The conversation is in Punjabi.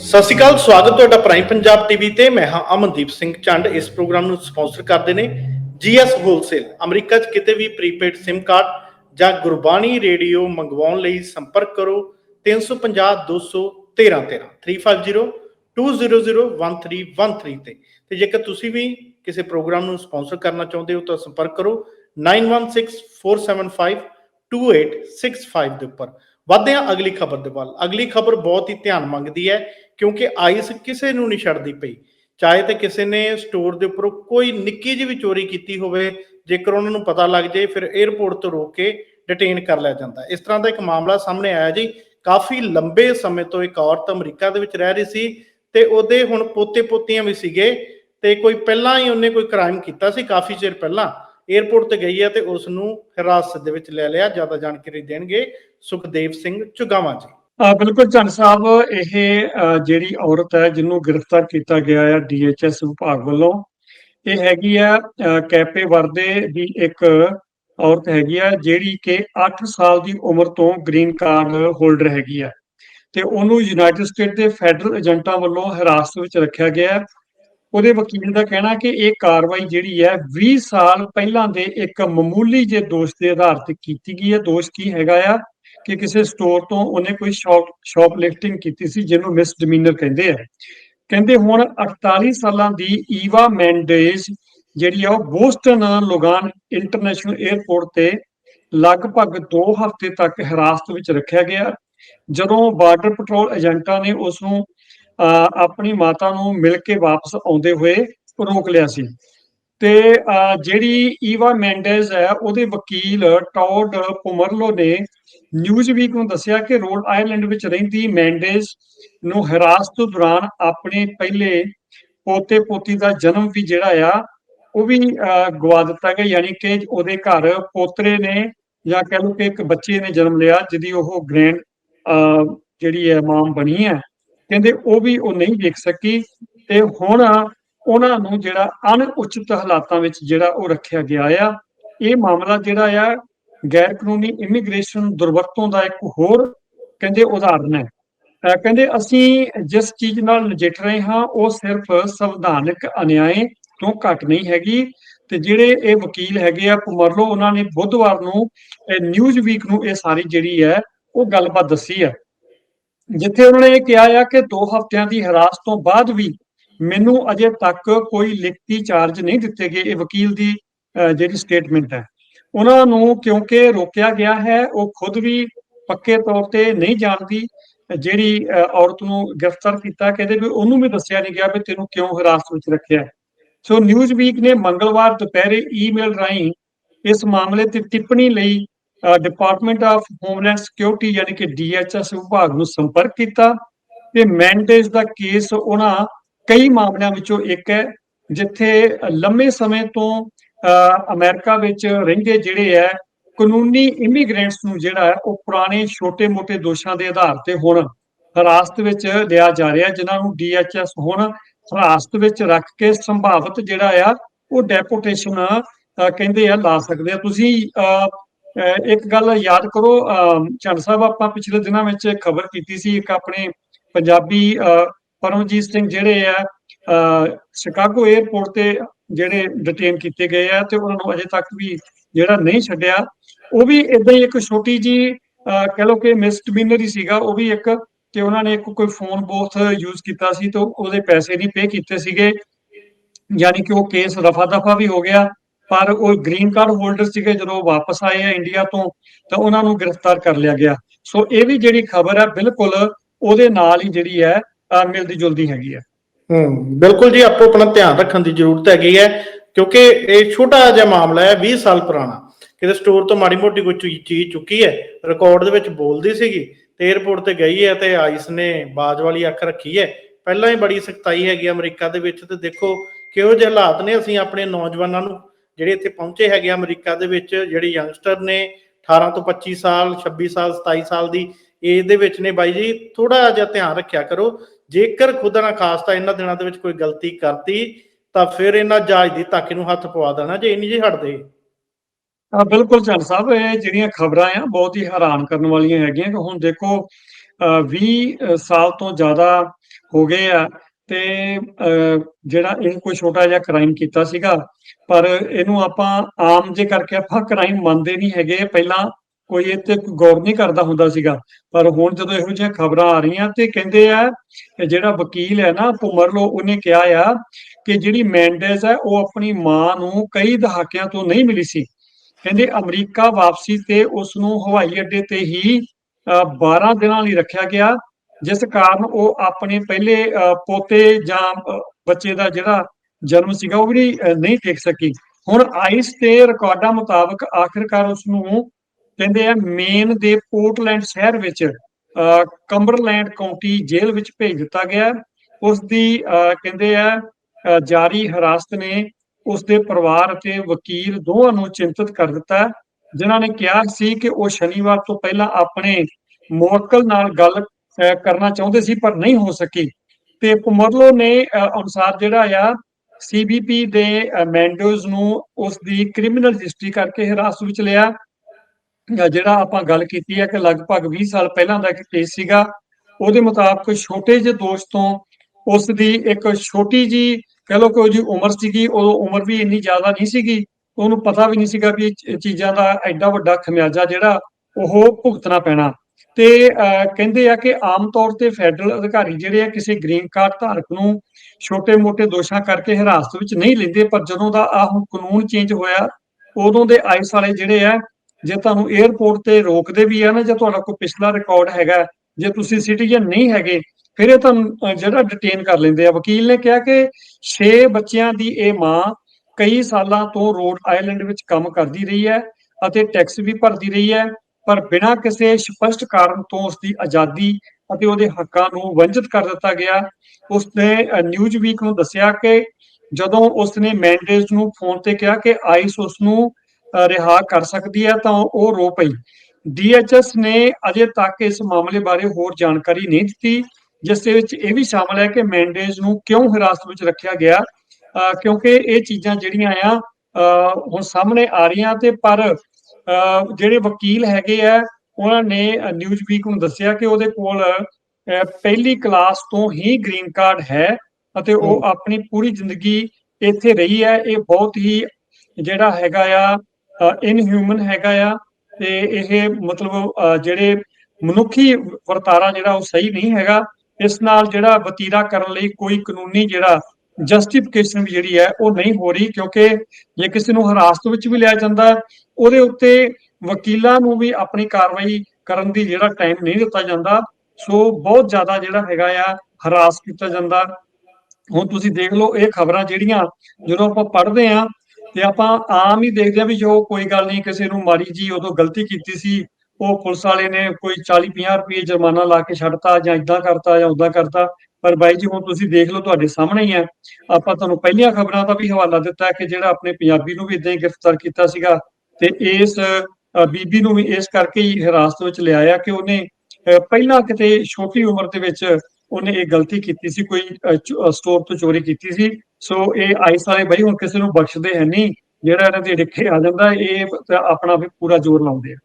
ਸਤਿ ਸ਼੍ਰੀ ਅਕਾਲ, ਸਵਾਗਤ ਤੁਹਾਡਾ ਪ੍ਰਾਈਮ ਪੰਜਾਬ ਟੀਵੀ ਤੇ। ਮੈਂ ਹਾਂ ਅਮਨਦੀਪ ਸਿੰਘ ਚੰਡ। ਇਸ ਪ੍ਰੋਗਰਾਮ ਨੂੰ ਸਪਾਂਸਰ ਕਰਦੇ ਨੇ ਜੀਐਸ ਹੋਲਸੇਲ, ਅਮਰੀਕਾ 'ਚ ਕਿਤੇ ਵੀ ਪ੍ਰੀਪੇਡ SIM ਕਾਰਡ ਜਾਂ ਗੁਰਬਾਣੀ ਰੇਡੀਓ ਮੰਗਵਾਉਣ ਲਈ ਸੰਪਰਕ ਕਰੋ। 350 213 13 350 200 ਤੇ। ਤੇ ਜੇਕਰ ਤੁਸੀਂ ਵੀ ਕਿਸੇ ਪ੍ਰੋਗਰਾਮ ਨੂੰ ਸਪਾਂਸਰ ਕਰਨਾ ਚਾਹੁੰਦੇ ਹੋ ਤਾਂ ਸੰਪਰਕ ਕਰੋ 916475 2865 ਦੇ ਉੱਪਰ। ਵਧਦੇ ਹਾਂ ਅਗਲੀ ਖਬਰ ਦੇ ਵੱਲ। ਅਗਲੀ ਖਬਰ ਬਹੁਤ ਹੀ ਧਿਆਨ ਮੰਗਦੀ ਹੈ, ਕਿਉਂਕਿ ਆਈਸ ਕਿਸੇ ਨੂੰ ਨਹੀਂ ਛੱਡਦੀ ਪਈ। ਚਾਹੇ ਤੇ ਕਿਸੇ ਨੇ ਸਟੋਰ ਦੇ ਉੱਪਰੋਂ ਕੋਈ ਨਿੱਕੀ ਜਿਹੀ ਵੀ ਚੋਰੀ ਕੀਤੀ ਹੋਵੇ, ਜੇਕਰ ਉਹਨਾਂ ਨੂੰ ਪਤਾ ਲੱਗ ਜਾਏ, ਫਿਰ 에ਅਰਪੋਰਟ ਤੋਂ ਰੋਕ ਕੇ ਡਿਟੇਨ ਕਰ ਲਿਆ ਜਾਂਦਾ। ਇਸ ਤਰ੍ਹਾਂ ਦਾ ਇੱਕ ਮਾਮਲਾ ਸਾਹਮਣੇ ਆਇਆ ਜੀ। ਕਾਫੀ ਲੰਬੇ ਸਮੇਂ ਤੋਂ ਇੱਕ ਔਰਤ ਅਮਰੀਕਾ ਦੇ ਵਿੱਚ ਰਹਿ ਰਹੀ ਸੀ ਤੇ ਉਹਦੇ ਹੁਣ ਪੋਤੇ ਪੋਤੀਆਂ ਵੀ ਸੀਗੇ ਤੇ ਕੋਈ ਪਹਿਲਾਂ ਹੀ ਉਹਨੇ ਕੋਈ ਕ੍ਰਾਈਮ ਕੀਤਾ ਸੀ ਕਾਫੀ ਚਿਰ ਪਹਿਲਾਂ। 에ਅਰਪੋਰਟ ਤੇ ਗਈ ਹੈ ਤੇ ਉਸ ਨੂੰ ਹਿਰਾਸਤ ਦੇ ਵਿੱਚ ਲੈ ਲਿਆ, ਜ਼ਿਆਦਾ ਜਾਣਕਾਰੀ ਦੇਣਗੇ ਸੁਖਦੇਵ ਸਿੰਘ ਚੁਗਾਵਾ ਜੀ। ਬਿਲਕੁਲ ਚੰਦ ਸਾਹਿਬ, ਇਹ ਜਿਹੜੀ ਔਰਤ ਹੈ ਜਿਹਨੂੰ ਗ੍ਰਿਫਤਾਰ ਕੀਤਾ ਗਿਆ ਹੈ ਡੀਐਚਐਸ ਵਿਭਾਗ ਵੱਲੋਂ, ਇਹ ਹੈਗੀ ਆ ਕੈਪੇ ਵਰਦੇ ਦੀ ਇੱਕ ਔਰਤ ਹੈਗੀ ਆ ਜਿਹੜੀ ਕਿ 8 ਸਾਲ ਦੀ ਉਮਰ ਤੋਂ ਗ੍ਰੀਨ ਕਾਰਡ ਹੋਲਡਰ ਹੈਗੀ ਆ ਤੇ ਉਹਨੂੰ ਯੂਨਾਈਟਿਡ ਸਟੇਟ ਦੇ ਫੈਡਰਲ ਏਜੰਟਾਂ ਵੱਲੋਂ ਹਿਰਾਸਤ ਵਿੱਚ ਰੱਖਿਆ ਗਿਆ ਉਹਦੇ ਵਕੀਲ ਦਾ ਕਹਿਣਾ ਕਿ ਇਹ ਕਾਰਵਾਈ ਜਿਹੜੀ ਹੈ 20 ਸਾਲ ਪਹਿਲਾਂ ਦੇ ਇੱਕ ਮਾਮੂਲੀ ਜਿਹੇ ਦੋਸ਼ ਦੇ ਆਧਾਰ ਤੇ ਕੀਤੀ ਗਈ ਹੈ। ਦੋਸ਼ ਕੀ ਹੈਗਾ ਆ? ਕਿ ਕਿਸੇ ਸਟੋਰ ਤੋਂ ਉਹਨੇ ਕੋਈ ਸ਼ਾਪ ਸ਼ਾਪ ਲਿਫਟਿੰਗ ਕੀਤੀ ਸੀ, ਜਿਹਨੂੰ ਮਿਸ ਕਹਿੰਦੇ ਆ। ਕਹਿੰਦੇ ਹੁਣ 48 ਸਾਲਾਂ ਦੀ ਈਵਾ ਮੈਂਡੇਜ਼ ਜਿਹੜੀ ਆ ਉਹ ਬੋਸਟਨ ਲੋਗਾਨ ਇੰਟਰਨੈਸ਼ਨਲ 에ਅਰਪੋਰਟ ਤੇ ਲਗਭਗ 2 ਹਫ਼ਤੇ ਤੱਕ ਹਿਰਾਸਤ ਵਿੱਚ ਰੱਖਿਆ ਗਿਆ। ਜਦੋਂ ਬਾਰਡਰ ਪੈਟਰੋਲ ਏਜੰਟਾਂ ਨੇ ਉਸ ਨੂੰ ਆਪਣੀ ਮਾਤਾ ਨੂੰ ਮਿਲ ਕੇ ਵਾਪਸ ਆਉਂਦੇ ਹੋਏ ਰੋਕ ਲਿਆ ਸੀ। ਤੇ ਅਹ, ਜਿਹੜੀ ਈਵਾ ਮੈਂਡੇਜ਼ ਹੈ ਉਹਦੇ ਵਕੀਲ ਟੌਡ ਪੁਮਰਲੋ ਨੇ ਨਿਊਜ਼ ਵੀਕ ਨੂੰ ਦੱਸਿਆ ਕਿ ਰੋਡ ਆਇਲੈਂਡ ਵਿੱਚ ਰਹਿੰਦੀ ਮੈਂਡੇਜ਼ ਨੂੰ ਹਿਰਾਸਤ ਦੌਰਾਨ ਆਪਣੇ ਪਹਿਲੇ ਪੋਤੇ ਪੋਤੀ ਦਾ ਜਨਮ ਵੀ ਜਿਹੜਾ ਆ ਉਹ ਵੀ ਅਹ, ਗਵਾ ਦਿੱਤਾ ਗਿਆ। ਯਾਨੀ ਕਿ ਉਹਦੇ ਘਰ ਪੋਤਰੇ ਨੇ ਜਾਂ ਕਹਿ ਲਓ ਕਿ ਇੱਕ ਬੱਚੇ ਨੇ ਜਨਮ ਲਿਆ ਜਿਹਦੀ ਉਹ ਗ੍ਰੈਂਡ ਜਿਹੜੀ ਹੈ ਮਾਮ ਬਣੀ ਹੈ। ਕਹਿੰਦੇ ਉਹ ਵੀ ਉਹ ਨਹੀਂ ਵੇਖ ਸਕੀ ਤੇ ਹੁਣ ਉਹਨਾਂ ਨੂੰ ਜਿਹੜਾ ਅਣਉਚਿਤ ਹਾਲਾਤਾਂ ਵਿੱਚ ਜਿਹੜਾ ਉਹ ਰੱਖਿਆ ਗਿਆ ਆ, ਇਹ ਮਾਮਲਾ ਜਿਹੜਾ ਆ ਗੈਰ ਕਾਨੂੰਨੀ ਇਮੀਗ੍ਰੇਸ਼ਨ ਦੁਰਵਰਤੋਂ ਦਾ ਇੱਕ ਹੋਰ ਕਹਿੰਦੇ ਉਦਾਹਰਨ ਹੈ। ਕਹਿੰਦੇ ਅਸੀਂ ਜਿਸ ਚੀਜ਼ ਨਾਲ ਨਜਿੱਠ ਰਹੇ ਹਾਂ, ਉਹ ਸਿਰਫ ਸੰਵਿਧਾਨਕ ਅਨਿਆਏ ਤੋਂ ਘੱਟ ਨਹੀਂ ਹੈਗੀ ਤੇ ਜਿਹੜੇ ਇਹ ਵਕੀਲ ਹੈਗੇ ਆ ਕੁਮਰਲੋ ਉਹਨਾਂ ਨੇ ਬੁੱਧਵਾਰ ਨੂੰ ਨਿਊਜ਼ ਵੀਕ ਨੂੰ ਇਹ ਸਾਰੀ ਜਿਹੜੀ ਹੈ, ਉਹ ਗੱਲਬਾਤ ਦੱਸੀ ਹੈ। ਜਿੱਥੇ ਉਹਨਾਂ ਨੇ ਇਹ ਕਿਹਾ ਆ ਕਿ 2 ਹਫ਼ਤਿਆਂ ਦੀ ਹਿਰਾਸਤ ਤੋਂ ਬਾਅਦ ਵੀ ਮੈਨੂੰ ਅਜੇ ਤੱਕ ਕੋਈ ਲਿਖਤੀ ਚਾਰਜ ਨਹੀਂ ਦਿੱਤੇ ਗਏ ਇਹ ਵਕੀਲ ਦੀ ਜਿਹੜੀ ਸਟੇਟਮੈਂਟ ਹੈ ਉਹਨਾਂ ਨੂੰ ਕਿਉਂਕਿ ਰੋਕਿਆ ਗਿਆ ਹੈ, ਉਹ ਖੁਦ ਵੀ ਪੱਕੇ ਤੌਰ ਤੇ ਨਹੀਂ ਜਾਣਦੀ, ਜਿਹੜੀ ਔਰਤ ਨੂੰ ਗ੍ਰਿਫਤਾਰ ਕੀਤਾ, ਕਹਿੰਦੇ ਵੀ ਉਹਨੂੰ ਵੀ ਦੱਸਿਆ ਨਹੀਂ ਗਿਆ ਵੀ ਤੈਨੂੰ ਕਿਉਂ ਹਿਰਾਸਤ ਵਿੱਚ ਰੱਖਿਆ ਹੈ। ਸੋ ਨਿਊਜ਼ ਵੀਕ ਨੇ ਮੰਗਲਵਾਰ ਦੁਪਹਿਰੇ ਈਮੇਲ ਰਾਹੀਂ ਇਸ ਮਾਮਲੇ ਤੇ ਟਿੱਪਣੀ ਲਈ ਡਿਪਾਰਟਮੈਂਟ ਆਫ ਹੋਮਲੈਂਡ ਸਿਕਿਉਰਿਟੀ ਯਾਨੀ ਕਿ ਡੀਐਚਐਸ ਵਿਭਾਗ ਨੂੰ ਸੰਪਰਕ ਕੀਤਾ ਤੇ ਮੈਂਡੇਜ ਦਾ ਕੇਸ ਉਹਨਾਂ ਕਈ ਮਾਮਲਿਆਂ ਵਿੱਚੋਂ ਇੱਕ ਹੈ ਜਿੱਥੇ ਲੰਮੇ ਸਮੇਂ ਤੋਂ ਅਮਰੀਕਾ ਵਿੱਚ ਰਹਿੰਦੇ ਜਿਹੜੇ ਹੈ ਕਾਨੂੰਨੀ ਇਮੀਗ੍ਰੈਂਟਸ ਨੂੰ ਜਿਹੜਾ ਹੈ ਉਹ ਪੁਰਾਣੇ ਛੋਟੇ-ਮੋਟੇ ਦੋਸ਼ਾਂ ਦੇ ਆਧਾਰ ਤੇ ਹੁਣ ਹਿਰਾਸਤ ਵਿੱਚ ਲਿਆ ਜਾ ਰਿਹਾ ਜਿਨ੍ਹਾਂ ਨੂੰ ਡੀਐਚਐਸ ਹੁਣ ਹਿਰਾਸਤ ਵਿੱਚ ਰੱਖ ਕੇ ਸੰਭਾਵਿਤ ਜਿਹੜਾ ਆ ਉਹ ਡੈਪੋਟੇਸ਼ਨ ਕਹਿੰਦੇ ਆ ਲਾ ਸਕਦੇ ਆ। ਤੁਸੀਂ ਅਹ, ਇੱਕ ਗੱਲ ਯਾਦ ਕਰੋ ਅਹ, ਚੰਦ ਸਾਹਿਬ ਆਪਾਂ ਪਿਛਲੇ ਦਿਨਾਂ ਵਿੱਚ ਖਬਰ ਕੀਤੀ ਸੀ ਇੱਕ ਆਪਣੇ ਪੰਜਾਬੀ ਅਹ, ਪਰਮਜੀਤ ਸਿੰਘ ਜਿਹੜੇ ਆ ਅਹ, ਸ਼ਿਕਾਗੋ 에ਅਰਪੋਰਟ ਤੇ ਜਿਹੜੇ ਡਿਟੇਨ ਕੀਤੇ ਗਏ ਆ ਤੇ ਉਹਨਾਂ ਨੂੰ ਅਜੇ ਤੱਕ ਵੀ ਜਿਹੜਾ ਨਹੀਂ ਛੱਡਿਆ। ਉਹ ਵੀ ਇਦਾਂ ਹੀ ਇੱਕ ਛੋਟੀ ਜੀ ਕਹਿ ਲਓ ਕਿ ਮਿਸਡਮੀਨਰ ਹੀ ਸੀਗਾ ਉਹ ਵੀ ਇੱਕ ਤੇ ਉਹਨਾਂ ਨੇ ਇੱਕ ਕੋਈ ਫੋਨ ਬੋਥ ਯੂਜ਼ ਕੀਤਾ ਸੀ ਤੇ ਉਹਦੇ ਪੈਸੇ ਨਹੀਂ ਪੇ ਕੀਤੇ ਸੀਗੇ। ਯਾਨੀ ਕਿ ਉਹ ਕੇਸ ਰਫਾ ਦਫਾ ਵੀ ਹੋ ਗਿਆ। ਪਰ ਉਹ ਗ੍ਰੀਨ ਕਾਰਡ ਹੋਲਡਰ ਸੀਗੇ ਜਦੋਂ ਉਹ ਵਾਪਸ ਆਏ ਆ ਇੰਡੀਆ ਤੋਂ, ਤਾਂ ਉਹਨਾਂ ਨੂੰ ਗ੍ਰਿਫਤਾਰ ਕਰ ਲਿਆ ਗਿਆ। ਸੋ ਇਹ ਵੀ ਜਿਹੜੀ ਖਬਰ ਹੈ ਬਿਲਕੁਲ ਉਹਦੇ ਨਾਲ ਹੀ ਜਿਹੜੀ ਹੈ ਮਿਲਦੀ ਜੁਲਦੀ ਹੈਗੀ ਹੈ। ਹੂੰ, ਬਿਲਕੁਲ ਜੀ, ਆਪੋ ਆਪਣਾ ਧਿਆਨ ਰੱਖਣ ਦੀ ਜ਼ਰੂਰਤ ਹੈਗੀ ਹੈ, ਕਿਉਂਕਿ ਇਹ ਛੋਟਾ ਜਿਹਾ ਮਾਮਲਾ ਹੈ 20 ਸਾਲ ਪੁਰਾਣਾ। ਕਿਤੇ ਸਟੋਰ ਤੋਂ ਮਾੜੀ ਮੋਟੀ ਕੋਈ ਚੀਜ਼ ਚੁੱਕੀ ਹੈ ਰਿਕਾਰਡ ਦੇ ਵਿੱਚ ਬੋਲਦੀ ਸੀਗੀ, ਤੇ 에ਅਰਪੋਰਟ ਤੇ ਗਈ ਹੈ, ਤੇ ਆਈਸ ਨੇ ਬਾਜ ਵਾਲੀ ਅੱਖ ਰੱਖੀ ਹੈ। ਪਹਿਲਾਂ ਹੀ ਬੜੀ ਸਖਤਾਈ ਹੈਗੀ ਅਮਰੀਕਾ ਦੇ ਵਿੱਚ, ਤੇ ਦੇਖੋ ਕਿਹੋ ਜਿਹੇ ਹਾਲਾਤ ਨੇ, ਅਸੀਂ ਆਪਣੇ ਨੌਜਵਾਨਾਂ ਨੂੰ ਜਿਹੜੇ ਇੱਥੇ ਪਹੁੰਚੇ ਹੈਗੇ ਅਮਰੀਕਾ ਦੇ ਵਿੱਚ ਜਿਹੜੇ ਯੰਗਸਟਰ ਨੇ 18 ਤੋਂ 25 ਸਾਲ 26 ਸਾਲ 27 ਸਾਲ ਦੀ ਏਜ ਦੇ ਵਿੱਚ ਨੇ ਬਾਈ ਜੀ ਥੋੜਾ ਜਿਹਾ ਧਿਆਨ ਰੱਖਿਆ ਕਰੋ। ਜੇਕਰ ਖੁਦਾ ਨਾ ਖਾਸਤਾ ਇਹਨਾਂ ਦਿਨਾਂ ਦੇ ਵਿੱਚ ਕੋਈ ਗਲਤੀ ਕਰਤੀ ਤਾਂ ਫਿਰ ਇਹਨਾਂ ਜਹਾਜ਼ ਦੀ ਤਾਕੀ ਨੂੰ ਹੱਥ ਪਵਾ ਦੇਣਾ ਜੇ ਇੰਨੀ ਜੇ ਹਟਦੇ ਆ ਬਿਲਕੁਲ ਚੰਦ ਸਾਹਿਬ ਇਹ ਜਿਹੜੀਆਂ ਖਬਰਾਂ ਆ ਬਹੁਤ ਹੀ ਹੈਰਾਨ ਕਰਨ ਵਾਲੀਆਂ ਹੈਗੀਆਂ ਕਿ ਹੁਣ ਦੇਖੋ ਅ, 20 ਸਾਲ ਤੋਂ ਜ਼ਿਆਦਾ ਹੋ ਗਏ ਆ ਤੇ ਜਿਹੜਾ ਇਹ ਕੋਈ ਛੋਟਾ ਜਿਹਾ ਕ੍ਰਾਈਮ ਕੀਤਾ ਸੀਗਾ ਪਰ ਇਹਨੂੰ ਆਪਾਂ ਆਮ ਜੇ ਕਰਕੇ ਆਪਾਂ ਕ੍ਰਾਈਮ ਮੰਨਦੇ ਨਹੀਂ ਹੈਗੇ ਪਹਿਲਾਂ ਕੋਈ ਇਹ ਤੇ ਗੌਰ ਨਹੀਂ ਕਰਦਾ ਹੁੰਦਾ ਸੀਗਾ। ਪਰ ਹੁਣ ਜਦੋਂ ਇਹੋ ਜਿਹੀਆਂ ਖਬਰਾਂ ਆ ਰਹੀਆਂ ਤੇ ਕਹਿੰਦੇ ਆ ਜਿਹੜਾ ਵਕੀਲ ਹੈ ਨਾ ਪੁਮਰਲੋ ਉਹਨੇ ਕਿਹਾ ਆ ਕਿ ਜਿਹੜੀ ਮੈਂਡੇਜ਼ ਹੈ ਉਹ ਆਪਣੀ ਮਾਂ ਨੂੰ ਕਈ ਦਹਾਕਿਆਂ ਤੋਂ ਨਹੀਂ ਮਿਲੀ ਸੀ। ਕਹਿੰਦੇ ਅਮਰੀਕਾ ਵਾਪਸੀ ਤੇ ਉਸ ਨੂੰ ਹਵਾਈ ਅੱਡੇ ਤੇ ਹੀ ਅ, 12 ਦਿਨਾਂ ਲਈ ਰੱਖਿਆ ਗਿਆ। ਜਿਸ ਕਾਰਨ ਉਹ ਆਪਣੇ ਪਹਿਲੇ ਅ, ਪੋਤੇ ਜਾਂ ਬੱਚੇ ਦਾ ਜਿਹੜਾ ਜਨਮ ਸੀਗਾ ਉਹ ਵੀ ਨਹੀਂ ਦੇਖ ਸਕੀ। ਹੁਣ ਆਈਸ ਤੇ ਰਿਕਾਰਡਾਂ ਮੁਤਾਬਕ ਆਖਿਰਕਾਰ ਉਸ ਨੂੰ ਕਹਿੰਦੇ ਆ ਮੇਨ ਦੇ ਪੋਰਟਲੈਂਡ ਸ਼ਹਿਰ ਵਿੱਚ ਕੰਬਰਲੈਂਡ ਕਾਉਂਟੀ ਜੇਲ੍ਹ ਵਿੱਚ ਭੇਜ ਦਿੱਤਾ ਗਿਆ। ਉਸ ਦੀ ਕਹਿੰਦੇ ਆ ਜਾਰੀ ਹਿਰਾਸਤ ਨੇ ਉਸ ਦੇ ਪਰਿਵਾਰ ਅਤੇ ਵਕੀਲ ਦੋਵਾਂ ਨੂੰ ਚਿੰਤਤ ਕਰ ਦਿੱਤਾ ਹੈ, ਜਿਨ੍ਹਾਂ ਨੇ ਕਿਹਾ ਸੀ ਕਿ ਉਹ ਸ਼ਨੀਵਾਰ ਤੋਂ ਪਹਿਲਾਂ ਆਪਣੇ ਮੁਵੱਕਲ ਨਾਲ ਗੱਲ ਕਰਨਾ ਚਾਹੁੰਦੇ ਸੀ ਪਰ ਨਹੀਂ ਹੋ ਸਕੀ। ਤੇ ਪੁਮਰਲੋ ਨੇ ਅਨੁਸਾਰ ਜਿਹੜਾ ਆ ਸੀਬੀਪੀ ਦੇ ਮੈਂਡੋਜ਼ ਨੂੰ ਉਸ ਦੀ ਕ੍ਰਿਮੀਨਲ ਹਿਸਟਰੀ ਕਰਕੇ ਹਿਰਾਸਤ ਵਿੱਚ ਲਿਆ। ਜਿਹੜਾ ਆਪਾਂ ਗੱਲ ਕੀਤੀ ਹੈ ਕਿ ਲਗਭਗ 20 ਸਾਲ ਪਹਿਲਾਂ ਦਾ ਇੱਕ ਕੇਸ ਸੀਗਾ। ਉਹਦੇ ਮੁਤਾਬਕ ਛੋਟੇ ਜਿਹੇ ਦੋਸ਼ ਤੋਂ ਉਸ ਦੀ ਇੱਕ ਛੋਟੀ ਜੀ ਕਹ ਲੋ ਕਿ ਉਹਦੀ ਉਮਰ ਸੀਗੀ, ਉਹ ਉਮਰ ਵੀ ਇੰਨੀ ਜ਼ਿਆਦਾ ਨਹੀਂ ਸੀਗੀ। ਉਹਨੂੰ ਪਤਾ ਵੀ ਨਹੀਂ ਸੀਗਾ ਵੀ ਚੀਜ਼ਾਂ ਦਾ ਐਡਾ ਵੱਡਾ ਖਮਿਆਜਾ ਜਿਹੜਾ ਉਹ ਭੁਗਤਣਾ ਪੈਣਾ। ਤੇ ਅਹ, ਕਹਿੰਦੇ ਆ ਕਿ ਆਮ ਤੌਰ ਤੇ ਫੈਡਰਲ ਅਧਿਕਾਰੀ ਜਿਹੜੇ ਆ ਕਿਸੇ ਗ੍ਰੀਨ ਕਾਰਡ ਧਾਰਕ ਨੂੰ ਛੋਟੇ-ਮੋਟੇ ਦੋਸ਼ਾਂ ਕਰਕੇ ਹਿਰਾਸਤ ਵਿੱਚ ਨਹੀਂ ਲੈਂਦੇ ਪਰ ਜਦੋਂ ਦਾ ਆ ਕਾਨੂੰਨ ਚੇਂਜ ਹੋਇਆ ਉਦੋਂ ਦੇ ਆਈਸ ਵਾਲੇ ਜਿਹੜੇ ਆ ਜੇ ਤੁਹਾਨੂੰ 에ਅਰਪੋਰਟ ਤੇ ਰੋਕਦੇ ਵੀ ਆ ਨਾ ਜੇ ਤੁਹਾਡਾ ਕੋਈ ਪਿਛਲਾ ਰਿਕਾਰਡ ਹੈਗਾ ਜੇ ਤੁਸੀਂ ਸਿਟੀਜ਼ਨ ਨਹੀਂ ਹੈਗੇ ਫਿਰ ਇਹ ਤੁਹਾਨੂੰ ਜਿਹੜਾ ਡਿਟੇਨ ਕਰ ਲੈਂਦੇ ਆ। ਵਕੀਲ ਨੇ ਕਿਹਾ ਕਿ 6 ਬੱਚਿਆਂ ਦੀ ਇਹ ਮਾਂ ਕਈ ਸਾਲਾਂ ਤੋਂ ਰੋਡ ਆਈਲੈਂਡ ਵਿੱਚ ਕੰਮ ਕਰਦੀ ਰਹੀ ਹੈ ਅਤੇ ਟੈਕਸ ਵੀ ਭਰਦੀ ਰਹੀ ਹੈ। ਪਰ ਬਿਨਾਂ ਕਿਸੇ ਸਪਸ਼ਟ ਕਾਰਨ ਤੋਂ ਉਸ ਦੀ ਆਜ਼ਾਦੀ ਅਤੇ ਉਹਦੇ ਹੱਕਾਂ ਨੂੰ ਵੰਚਿਤ ਕਰ ਦਿੱਤਾ ਗਿਆ। ਉਸਨੇ ਨਿਊਜ਼ ਵੀਕ ਨੂੰ ਦੱਸਿਆ ਕਿ ਜਦੋਂ ਉਸਨੇ ਮੈਂਡੇਜ਼ ਨੂੰ ਫੋਨ ਤੇ ਕਿਹਾ ਕਿ ਆਈਸ ਉਸ ਨੂੰ ਰਿਹਾ ਕਰ ਸਕਦੀ ਹੈ ਤਾਂ ਉਹ ਰੋ ਪਈ। ਡੀਐਚਐਸ ਨੇ ਅਜੇ ਤੱਕ ਇਸ ਮਾਮਲੇ ਬਾਰੇ ਹੋਰ ਜਾਣਕਾਰੀ ਨਹੀਂ ਦਿੱਤੀ, ਜਿਸ ਦੇ ਵਿੱਚ ਇਹ ਵੀ ਸ਼ਾਮਲ ਹੈ ਕਿ ਮੈਂਡੇਜ਼ ਨੂੰ ਕਿਉਂ ਹਿਰਾਸਤ ਵਿੱਚ ਰੱਖਿਆ ਗਿਆ ਕਿਉਂਕਿ ਇਹ ਚੀਜ਼ਾਂ ਜਿਹੜੀਆਂ ਆ ਹੁਣ ਸਾਹਮਣੇ ਆ ਰਹੀਆਂ ਤੇ ਪਰ ਜਿਹੜੇ ਵਕੀਲ ਹੈਗੇ ਆ ਉਹਨਾਂ ਨੇ ਨਿਊਜ਼ ਵੀਕ ਨੂੰ ਦੱਸਿਆ ਕਿ ਉਹਦੇ ਕੋਲ ਪਹਿਲੀ ਕਲਾਸ ਤੋਂ ਹੀ ਗ੍ਰੀਨ ਕਾਰਡ ਹੈ ਅਤੇ ਉਹ ਆਪਣੀ ਪੂਰੀ ਜ਼ਿੰਦਗੀ ਇੱਥੇ ਰਹੀ ਹੈ। ਇਹ ਬਹੁਤ ਹੀ ਜਿਹੜਾ ਹੈਗਾ ਆ ਇਨਹਿਊਮਨ ਹੈਗਾ ਆ ਤੇ ਇਹ ਮਤਲਬ ਜਿਹੜੇ ਮਨੁੱਖੀ ਵਰਤਾਰਾ ਜਿਹੜਾ ਉਹ ਸਹੀ ਨਹੀਂ ਹੈਗਾ। ਇਸ ਨਾਲ ਜਿਹੜਾ ਵਤੀਰਾ ਕਰਨ ਲਈ ਕੋਈ ਕਾਨੂੰਨੀ ਜਿਹੜਾ ਜਸਟੀਫਿਕੇਸ਼ਨ ਵੀ ਜਿਹੜੀ ਹੈ ਉਹ ਨਹੀਂ ਹੋ ਰਹੀ ਕਿਉਂਕਿ ਜੇ ਕਿਸੇ ਨੂੰ ਹਿਰਾਸਤ ਵਿੱਚ ਵੀ ਲਿਆ ਜਾਂਦਾ, ਉਹਦੇ ਉੱਤੇ ਵਕੀਲਾਂ ਨੂੰ ਵੀ ਆਪਣੀ ਕਾਰਵਾਈ ਕਰਨ ਦੀ ਜਿਹੜਾ ਟਾਈਮ ਨਹੀਂ ਦਿੱਤਾ ਜਾਂਦਾ, ਸੋ ਬਹੁਤ ਜ਼ਿਆਦਾ ਜਿਹੜਾ ਹੈਗਾ ਆ, ਹਰਾਸ ਕੀਤਾ ਜਾਂਦਾ। ਹੁਣ ਤੁਸੀਂ ਦੇਖ ਲਓ, ਇਹ ਖਬਰਾਂ ਜਿਹੜੀਆਂ ਜਦੋਂ ਆਪਾਂ ਪੜ੍ਹਦੇ ਆ ਤੇ ਆਪਾਂ ਆਮ ਹੀ ਦੇਖਦੇ ਆ ਵੀ ਜੋ ਕੋਈ ਗੱਲ ਨਹੀਂ, ਕਿਸੇ ਨੂੰ ਮਾਰੀ ਜੀ ਉਦੋਂ ਗਲਤੀ ਕੀਤੀ ਸੀ, ਉਹ ਪੁਲਿਸ ਵਾਲੇ ਨੇ ਕੋਈ 40 50 ਰੁਪਏ ਜੁਰਮਾਨਾ ਲਾ ਕੇ ਛੱਡਤਾ ਜਾਂ ਇਦਾਂ ਕਰਤਾ ਜਾਂ ਉਦਾਂ ਕਰਤਾ ਪਰ ਬਾਈ ਜੀ, ਹੁਣ ਤੁਸੀਂ ਦੇਖ ਲਓ ਤੁਹਾਡੇ ਸਾਹਮਣੇ ਹੀ ਹੈ ਆਪਾਂ ਤੁਹਾਨੂੰ ਪਹਿਲੀਆਂ ਖਬਰਾਂ ਦਾ ਵੀ ਹਵਾਲਾ ਦਿੱਤਾ ਕਿ ਜਿਹੜਾ ਆਪਣੇ ਪੰਜਾਬੀ ਨੂੰ ਵੀ ਇਦਾਂ ਹੀ ਗ੍ਰਿਫਤਾਰ ਕੀਤਾ ਸੀਗਾ ਤੇ ਇਸ ਬੀਬੀ ਨੂੰ ਵੀ ਇਸ ਕਰਕੇ ਹੀ ਹਿਰਾਸਤ ਵਿੱਚ ਲਿਆਇਆ ਕਿ ਉਹਨੇ ਪਹਿਲਾਂ ਕਿਤੇ ਛੋਟੀ ਉਮਰ ਦੇ ਵਿੱਚ ਉਹਨੇ ਇਹ ਗਲਤੀ ਕੀਤੀ ਸੀ, ਕੋਈ ਸਟੋਰ ਤੋਂ ਚੋਰੀ ਕੀਤੀ ਸੀ। ਸੋ ਇਹ ਆਈਸ ਵਾਲੇ ਬਈ ਹੁਣ ਕਿਸੇ ਨੂੰ ਬਖਸ਼ਦੇ ਹੈ ਨਹੀਂ। ਜਿਹੜਾ ਇਹਨਾਂ ਦੇ ਡਿੱਖੇ ਆ ਜਾਂਦਾ, ਇਹ ਆਪਣਾ ਵੀ ਪੂਰਾ ਜ਼ੋਰ ਲਾਉਂਦੇ ਆ।